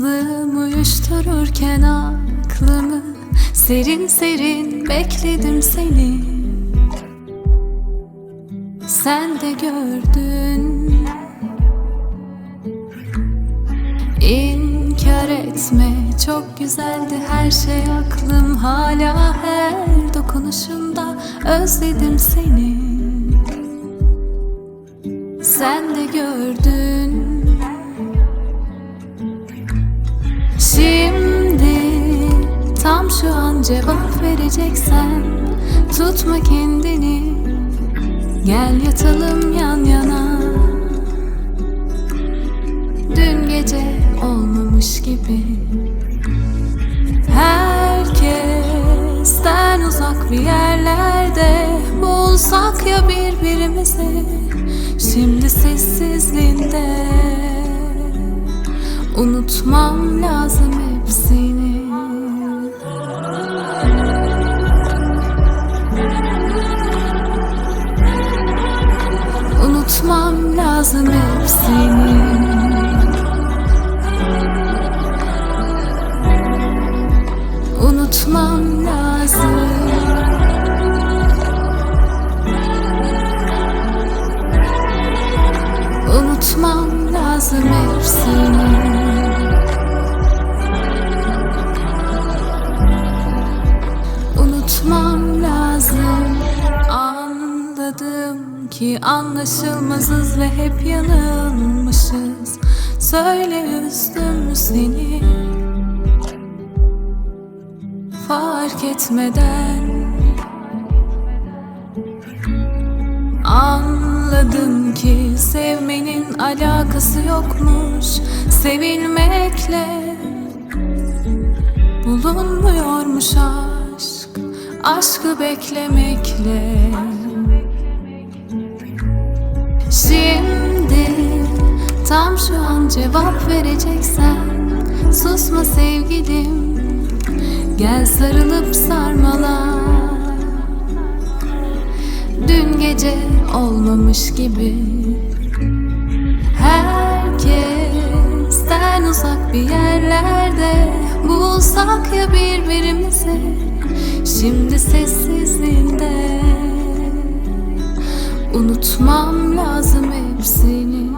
Uyuştururken aklımı Serin serin bekledim seni. Sen de gördün. İnkar etme çok güzeldi her şey aklım. Hala her dokunuşunda özledim seni. Sen de gördün vereceksen Tutma kendini. Gel yatalım yan yana. Dün gece olmamış gibi. Herkesten uzak bir yerlerde Bulsak ya birbirimizi. Şimdi sessizliğinde Unutmam lazım hepsini lazım hepsini. Unutmam ki anlaşılmazız ve hep yanılmışız. Söyle üzdüm mü seni? Fark etmeden. Anladım ki sevmenin alakası yokmuş. Sevilmekle Bulunmuyormuş aşk. Aşkı beklemekle Şimdi Tam şu an cevap vereceksen Susma sevgilim Gel sarılıp sarmala. Dün gece olmamış gibi Herkesten uzak bir yerlerde Bulsak ya birbirimizi Şimdi sessizliğinde Unutmam lazım hepsini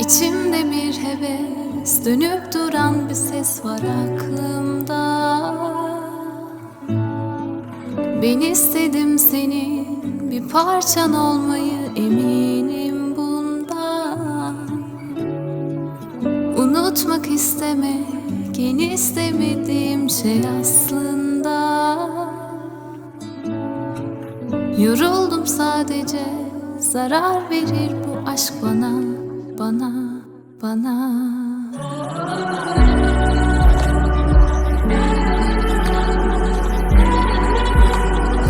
İçimde bir heves Dönüp duran bir ses var aklımda. Ben istedim senin bir parçan olmayı eminim bundan. Unutmak istemek en istemediğim şey aslında Yoruldum sadece. Zarar verir bu aşk bana bana bana.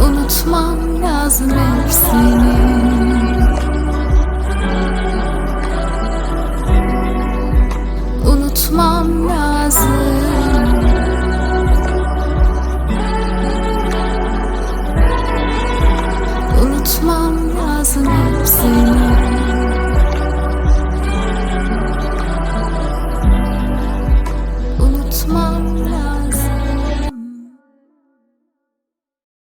Unutmam lazım hepsini Sınırsın